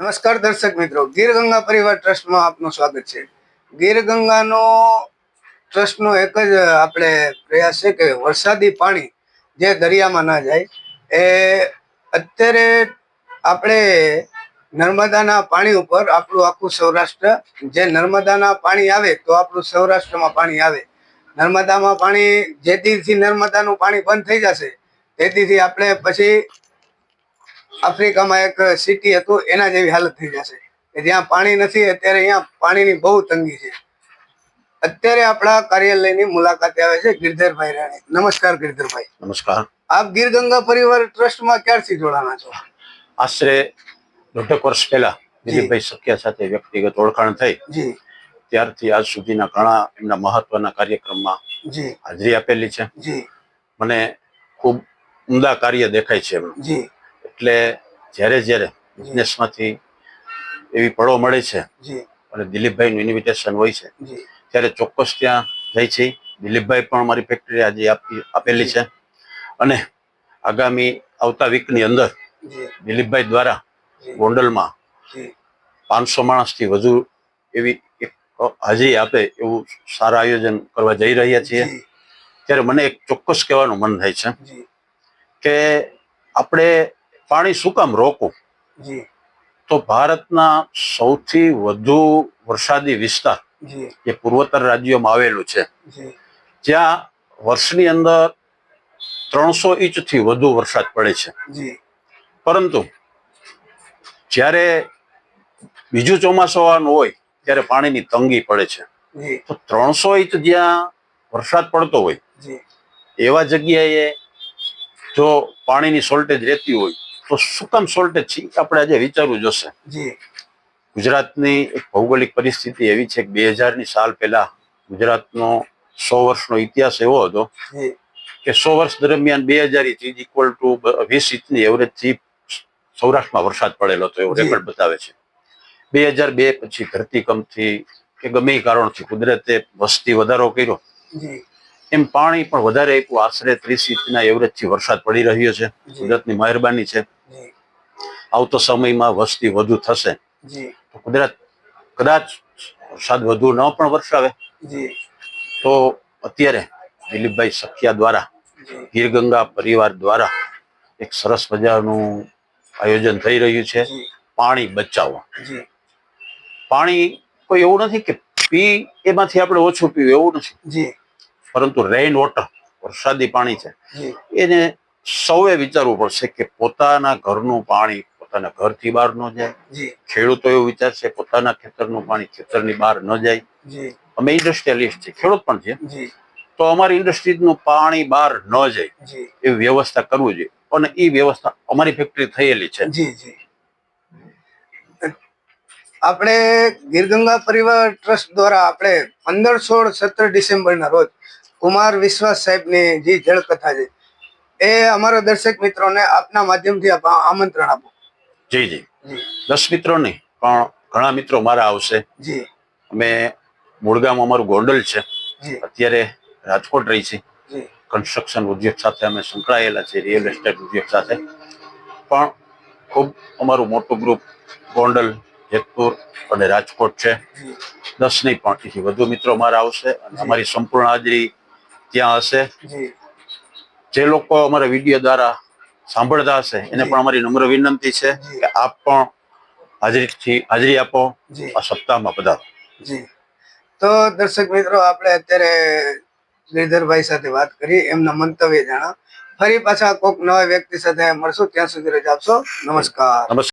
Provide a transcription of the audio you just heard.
નમસ્કાર દર્શક મિત્રો ગીર ગંગા પરિવાર ટ્રસ્ટમાં આપનું સ્વાગત છે. ગીર ગંગાનો ટ્રસ્ટનો એક જ આપણે પ્રયાસ છે કે વરસાદી પાણી જે દરિયામાં ના જાય, એ અત્યારે આપણે નર્મદાના પાણી ઉપર આપણું આખું સૌરાષ્ટ્ર, જે નર્મદાના પાણી આવે તો આપણું સૌરાષ્ટ્રમાં પાણી આવે. નર્મદામાં પાણી, જેથી નર્મદાનું પાણી બંધ થઈ જશે, તેથી આપણે પછી આફ્રિકામાં એક સિટી હતું એના જેવી હાલત થઈ જશે. કે જ્યાં પાણી નથી અત્યારે અહીંયા પાણીની બહુ તંગી છે. અત્યારે આપણા કાર્યાલયની મુલાકાતે આવે છે ગિરધરભાઈ રાણી. નમસ્કાર ગિરધરભાઈ. નમસ્કાર. આપ ગીર ગંગા પરિવાર ટ્રસ્ટમાં ક્યારથી જોડાણા છો? આશરે દોઢેક વર્ષ પહેલા દિલીપભાઈ સખિયા સાથે વ્યક્તિગત ઓળખાણ થઈ. જી. ત્યારથી આજ સુધીના ઘણા એમના મહત્વના કાર્યક્રમમાં જી. હાજરી આપેલી છે. જી. મને ખૂબ ઉમદા કાર્ય દેખાય છે એમનું જી. એટલે જ્યારે જ્યારે બિઝનેસમાંથી એવી પળો મળે છે અને દિલીપભાઈનું ઇન્વિટેશન હોય છે ત્યારે ચોક્કસ ત્યાં જાય છે. દિલીપભાઈ પણ મારી ફેક્ટરી આજે આપી આપેલી છે. અને આગામી આવતા વીકની અંદર દિલીપભાઈ દ્વારા ગોંડલમાં પાંચસો માણસથી વધુ એવી એક હાજરી આપે એવું સારા આયોજન કરવા જઈ રહ્યા છીએ. ત્યારે મને એક ચોક્કસ કહેવાનું મન થાય છે કે આપણે પાણી શું કામ રોકવું? તો ભારતના સૌથી વધુ વરસાદી વિસ્તાર જી. પૂર્વોત્તર રાજ્યોમાં આવેલું છે. જ્યાં વર્ષની અંદર ત્રણસો ઇંચથી વધુ વરસાદ પડે છે. પરંતુ જ્યારે બીજું ચોમાસું હોય ત્યારે પાણીની તંગી પડે છે. તો ત્રણસો ઇંચ જ્યાં વરસાદ પડતો હોય એવા જગ્યાએ જો પાણીની શોર્ટેજ રહેતી હોય તો શું કામ શોર્ટેજ છે? આપણે આજે વિચારવું જોશે. ગુજરાતની એક ભૌગોલિક પરિસ્થિતિ એવી છે કે બે હજારની સાલ પહેલા ગુજરાતનો સો વર્ષનો ઇતિહાસ એવો હતો કે સો વર્ષ દરમિયાન બે હજાર ઇંચ ઇઝ ઇક્વલ ટુ વીસ ઇંચની એવરેજથી સૌરાષ્ટ્રમાં વરસાદ પડેલો હતો એવો. રેકોર્ડ બતાવે છે. બે હજાર બે પછી ધરતીકંપથી કે ગમે કારણથી કુદરતે વસ્તી વધારો કર્યો. એમ પાણી પણ વધારે આપ્યું. આશરે ત્રીસ ઇંચના એવરેજથી વરસાદ પડી રહ્યો છે. કુદરતની મહેરબાની છે. આવતો સમયમાં વસ્તી વધુ થશે. તો કુદરત કદાચ વરસાદ વધુ ન પણ વરસાવે. તો અત્યારે દિલીપભાઈ સખિયા દ્વારા ગીરગંગા પરિવાર દ્વારા એક સરસ મજાનું આયોજન થઈ રહ્યું છે. પાણી બચાવવા. પાણી કોઈ એવું નથી કે પી એમાંથી આપણે ઓછું પીવું એવું નથી. પરંતુ રેઇન વોટર વરસાદી પાણી છે. એને સૌએ વિચારવું પડશે કે પોતાના ઘરનું પાણી પોતાના ઘરથી બહાર ન જાય. ખેડૂતો એવું વિચારશે પોતાના ખેતરનું પાણી ખેતરની બહાર ન જાય. અમે ઇન્ડસ્ટ્રીયલિસ્ટ છીએ ખેડૂત પણ જી. તો અમારી ઇન્ડસ્ટ્રીઝનું પાણી બહાર ન જાય. એ વ્યવસ્થા કરવું જોઈએ. અને એ વ્યવસ્થા અમારી ફેક્ટરી થયેલી છે. જી જી. આપણે ગીરગંગા પરિવાર ટ્રસ્ટ દ્વારા આપણે પંદર સોળ સત્તર ડિસેમ્બરના રોજ કુમાર વિશ્વાસ સાહેબની જે જળકથા છે એ અમારા દર્શક મિત્રોને આપના માધ્યમથી આમંત્રણ આપો. જી જી. દસ મિત્રો નહીં પણ ઘણા મિત્રો મારા આવશે. જી. અમે મૂળગામ અમારું ગોંડલ છે. અત્યારે રાજકોટ રહી છે કન્સ્ટ્રક્શન ઉદ્યોગ સાથે અમે સંકળાયેલા છે રિયલ એસ્ટેટ ઉદ્યોગ સાથે. પણ ખૂબ અમારું મોટું ગ્રુપ ગોંડલ જેતપુર અને રાજકોટ છે. દસ નહીં પણ એથી વધુ મિત્રો મારા આવશે અને અમારી સંપૂર્ણ હાજરી ત્યાં હશે. જે લોકો અમારા વીડિયો દ્વારા સાંભળતા હશે. એને પણ અમારી નમ્ર વિનંતી છે કે આપ પણ હાજરીથી હાજરી આપો આ સપ્તાહમાં પધારો જી. તો દર્શક મિત્રો આપણે અત્યારે શ્રીધરભાઈ સાથે વાત કરી એમના મંતવ્ય જાણો ફરી પાછા કોક નવા વ્યક્તિ સાથે મળશું. ત્યાં સુધી રજા આપશો. નમસ્કાર. નમસ્કાર.